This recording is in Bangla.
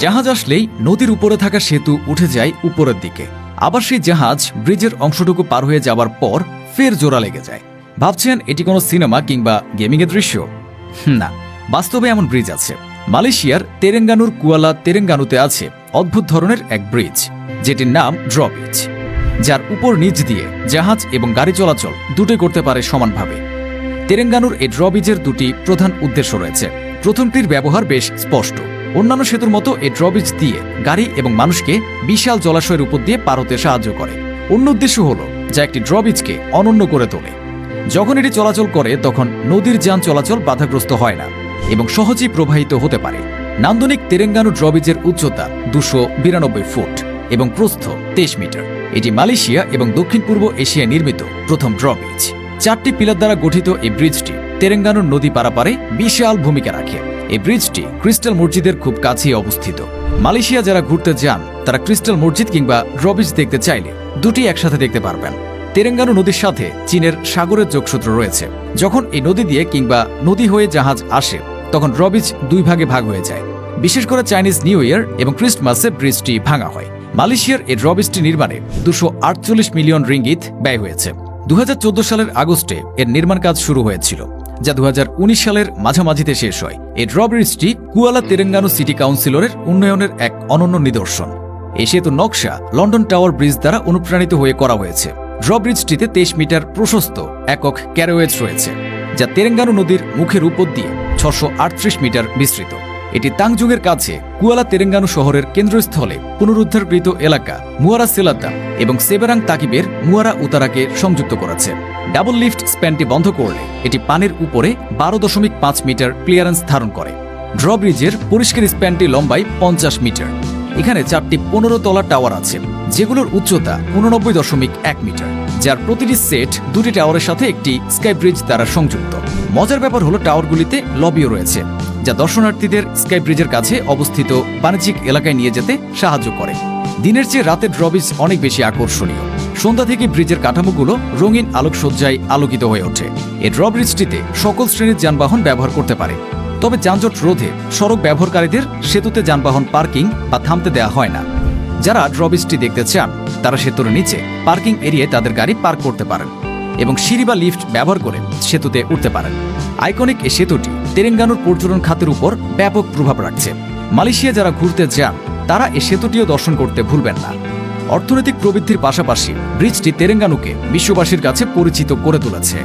জাহাজ আসলেই নদীর উপরে থাকা সেতু উঠে যায় উপরের দিকে। আবার সেই জাহাজ ব্রিজের অংশটুকু পার হয়ে যাওয়ার পর ফের জোড়া লেগে যায়। ভাবছেন এটি কোনো সিনেমা কিংবা গেমিংয়ের দৃশ্য? না। বাস্তবে এমন ব্রিজ আছে। মালয়েশিয়ার তেরেঙ্গানুর কুয়ালা তেরেঙ্গানুতে আছে অদ্ভুত ধরনের এক ব্রিজ, যেটির নাম ড্রব্রিজ যার উপর নিচ দিয়ে জাহাজ এবং গাড়ি চলাচল দুটোই করতে পারে সমানভাবে। তেরেঙ্গানুর এই ড্রব্রিজের দুটি প্রধান উদ্দেশ্য রয়েছে। প্রথমটির ব্যবহার বেশ স্পষ্ট। অন্যান্য সেতুর মতো এই ড্রব্রিজ দিয়ে গাড়ি এবং মানুষকে বিশাল জলাশয়ের উপর দিয়ে পার হতে সাহায্য করে। অন্য উদ্দেশ্য হল যা একটি ড্রবিজকে অনন্য করে তোলে। যখন এটি চলাচল করে, তখন নদীর যান চলাচল বাধাগ্রস্ত হয় না এবং সহজেই প্রবাহিত হতে পারে। নান্দনিক তেরেঙ্গানু ড্রবিজের উচ্চতা দুশো বিরানব্বই ফুট এবং প্রস্থ তেইশ মিটার। এটি মালয়েশিয়া এবং দক্ষিণ পূর্ব এশিয়ায় নির্মিত প্রথম ড্রবিজ চারটি পিলার দ্বারা গঠিত এই ব্রিজটি তেরেঙ্গানুর নদী পারাপারে বিশাল ভূমিকা রাখে। এই ব্রিজটি ক্রিস্টাল মসজিদের খুব কাছেই অবস্থিত। মালয়েশিয়া যারা ঘুরতে যান, তারা ক্রিস্টাল মসজিদ কিংবা ড্রবিজ দেখতে চাইলে দুটি একসাথে দেখতে পারবেন। তেরেঙ্গানু নদীর সাথে চীনের সাগরের যোগসূত্র রয়েছে। যখন এই নদী দিয়ে কিংবা নদী হয়ে জাহাজ আসে, তখন ড্রব্রিজ দুই ভাগে ভাগ হয়ে যায়। বিশেষ করে চাইনিজ নিউ ইয়ার এবং ক্রিস্টমাসে ব্রিজটি ভাঙা হয়। মালয়েশিয়ার এই ড্রবিজটি নির্মাণে দুশো মিলিয়ন রিঙ্গিত ব্যয় হয়েছে। দু হাজার চোদ্দ সালের আগস্টে এর নির্মাণ কাজ শুরু হয়েছিল। যা দু হাজার উনিশ সালের মাঝামাঝিতে শেষ হয়। এই ড্রব্রিজটি কুয়ালা তেরেঙ্গানু সিটি কাউন্সিলরের উন্নয়নের এক অনন্য নিদর্শন। এই সেতু নকশা লন্ডন টাওয়ার ব্রিজ দ্বারা অনুপ্রাণিত হয়ে করা হয়েছে। ড্রব্রিজটিতে তেইশ মিটার প্রশস্ত একক ক্যারোয়েজ রয়েছে, যা তেরেঙ্গানু নদীর মুখের উপর দিয়ে ছশো মিটার বিস্তৃত। এটি তাংজুংয়ের কাছে কুয়ালা তেরেঙ্গানু শহরের কেন্দ্রস্থলে পুনরুদ্ধারকৃত এলাকা মুয়ারা সেলাদ্দা এবং সেবেরাং তাকিবের মুয়ারা উতারাকে সংযুক্ত করেছে। ডাবল লিফট স্প্যানটি বন্ধ করলে এটি পানির উপরে বারো দশমিক পাঁচ মিটার ক্লিয়ারেন্স ধারণ করে। ড্রব্রিজের পরিষ্কার স্প্যানটি লম্বায় পঞ্চাশ মিটার। এখানে চারটি পনেরো তলা টাওয়ার আছে, যেগুলোর উচ্চতা উননব্বই দশমিক এক মিটার, যার প্রতিটি সেট দুটি টাওয়ারের সাথে একটি স্কাই ব্রিজ দ্বারা সংযুক্ত। মজার ব্যাপার হলো টাওয়ারগুলিতে লবিও রয়েছে। যা দর্শনার্থীদের স্কাই ব্রিজের কাছে অবস্থিত বাণিজ্যিক এলাকায় নিয়ে যেতে সাহায্য করে। দিনের চেয়ে রাতের ড্রব্রিজ অনেক বেশি আকর্ষণীয়। সন্ধ্যা থেকে ব্রিজের কাঠামোগুলো রঙিন আলোকসজ্জায় আলোকিত হয়ে ওঠে। এই ড্রব্রিজটিতে সকল শ্রেণির যানবাহন ব্যবহার করতে পারে। তবে যানজট রোধে সড়ক ব্যবহারকারীদের সেতুতে যানবাহন পার্কিং বা থামতে দেওয়া হয় না। যারা ড্রব্রিজটি দেখতে চান, তারা সেতুর নিচে পার্কিং এরিয়ায় তাদের গাড়ি পার্ক করতে পারেন এবং সিঁড়ি বা লিফট ব্যবহার করে সেতুতে উঠতে পারেন। আইকনিক এই সেতুটি তেরেঙ্গানুর পর্যটন খাতের উপর ব্যাপক প্রভাব রাখছে। মালয়েশিয়া যারা ঘুরতে যান, তারা এ সেতুটিও দর্শন করতে ভুলবেন না। অর্থনৈতিক প্রবৃদ্ধির পাশাপাশি ব্রিজটি তেরেঙ্গানুকে বিশ্ববাসীর কাছে পরিচিত করে তুলেছে।